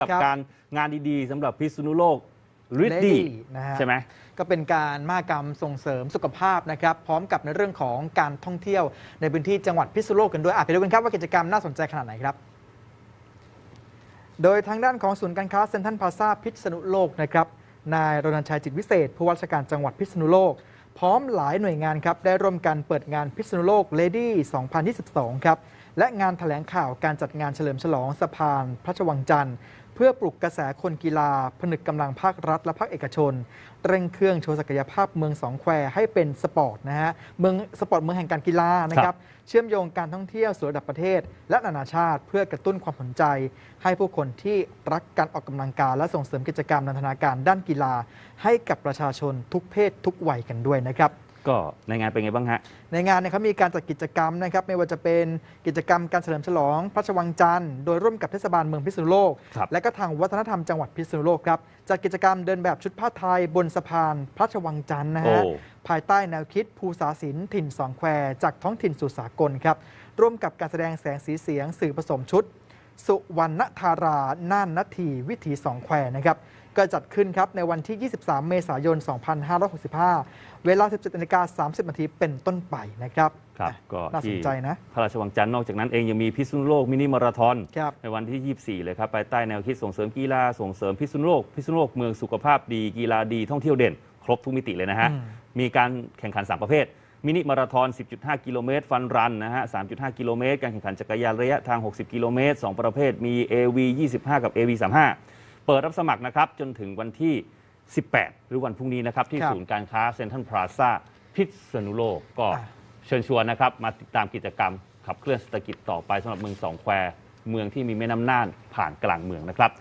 กับครับ การงานดีๆสำหรับพิษณุโลกริด Ready ดี้นะฮะใช่ไหม ก็เป็นการมากรรมส่งเสริมสุขภาพนะครับ พร้อมกับในเรื่องของการท่องเที่ยวในพื้นที่จังหวัดพิษณุโลกกันด้วยอะไปดูกันครับว่ากิจกรรมน่าสนใจขนาดไหนครับ โดยทางด้านของศูนย์การค้าเซ็นทรัลพลาซาพิษณุโลกนะครับนายรณชัยจิตวิเศษผู้ว่าราชการจังหวัดพิษณุโลก พร้อมหลายหน่วยงานครับ ได้ร่วมกันเปิดงานพิษณุโลก Lady 2022 ครับ และงานแถลงข่าวการจัดงานเฉลิมฉลองสะพานพระราชวังจันทร์เพื่อปลุกกระแสคนกีฬา ผนึกกำลังภาครัฐและภาคเอกชน เร่งเครื่องโชว์ศักยภาพเมืองสองแควให้เป็นสปอร์ตนะฮะเมืองสปอร์ตเมืองแห่งการกีฬานะครับเชื่อมโยงการท่องเที่ยวสู่ระดับประเทศ และนานาชาติ เพื่อกระตุ้นความสนใจ ให้ผู้คนที่รักการออกกำลังกายและส่งเสริมกิจกรรมนันทนาการด้านกีฬา ให้กับประชาชนทุกเพศทุกวัยกันด้วยนะครับ ก็ในงานเป็นไงบ้างฮะ ในงานเนยเขามีการจัดกิจกรรมนะครับ ไม่ว่าจะเป็นกิจกรรมการเฉลิมฉลองพระราชวังจันทร์โดยร่วมกับเทศบาลเมืองพิษณุโลก ครับ และก็ทางวัฒนธรรมจังหวัดพิษณุโลกครับจัดกิจกรรมเดินแบบชุดผ้าไทยบนสะพานพระราชวังจันทร์นะโอ้ ฮะ ภายใต้แนวคิดภูษาศิลป์ถิ่นสองแควจากท้องถิ่นสู่สากลครับร่วมกับการแสดงแสงสีเสียงสื่อผสมชุด สุวรรณธาราน่านนาทีวิถีสองแควนะครับก็จัดขึ้นครับในวันที่ 23 เมษายน 2565 เวลา 17นาฬิกา30 นาทีเป็นต้นไปนะครับครับอะก็น่าสนที่ใจนะพระราชวังจันทร์นอกจากนั้นเองยังมีพิษณุโลกมินิมาราธอนครับในวันที่ 24 เลยครับภายใต้แนวคิดส่งเสริมกีฬาส่งเสริมพิษณุโลกพิษณุโลกเมืองสุขภาพดีกีฬาดีท่องเที่ยวเด่น ครบทุกมิติเลยนะฮะอืมมีการแข่งขัน 3 ประเภท มินิมาราธอน 10.5 กิโลเมตร ฟันรันนะฮะ 3.5 กิโลเมตร การแข่งขันจักรยานระยะทาง 60 กิโลเมตร 2 ประเภทมี AV 25 กับ AV 35 เปิดรับสมัครนะครับ จนถึงวันที่ 18 หรือวันพรุ่งนี้นะครับ ที่ครับศูนย์การค้าเซ็นทรัลพลาซาพิษณุโลกก็อะเชิญชวนนะครับ มาติดตามกิจกรรมขับเคลื่อนเศรษฐกิจต่อไปสำหรับเมืองสองแควเมืองที่มีแม่น้ำน่านผ่านกลางเมืองนะครับ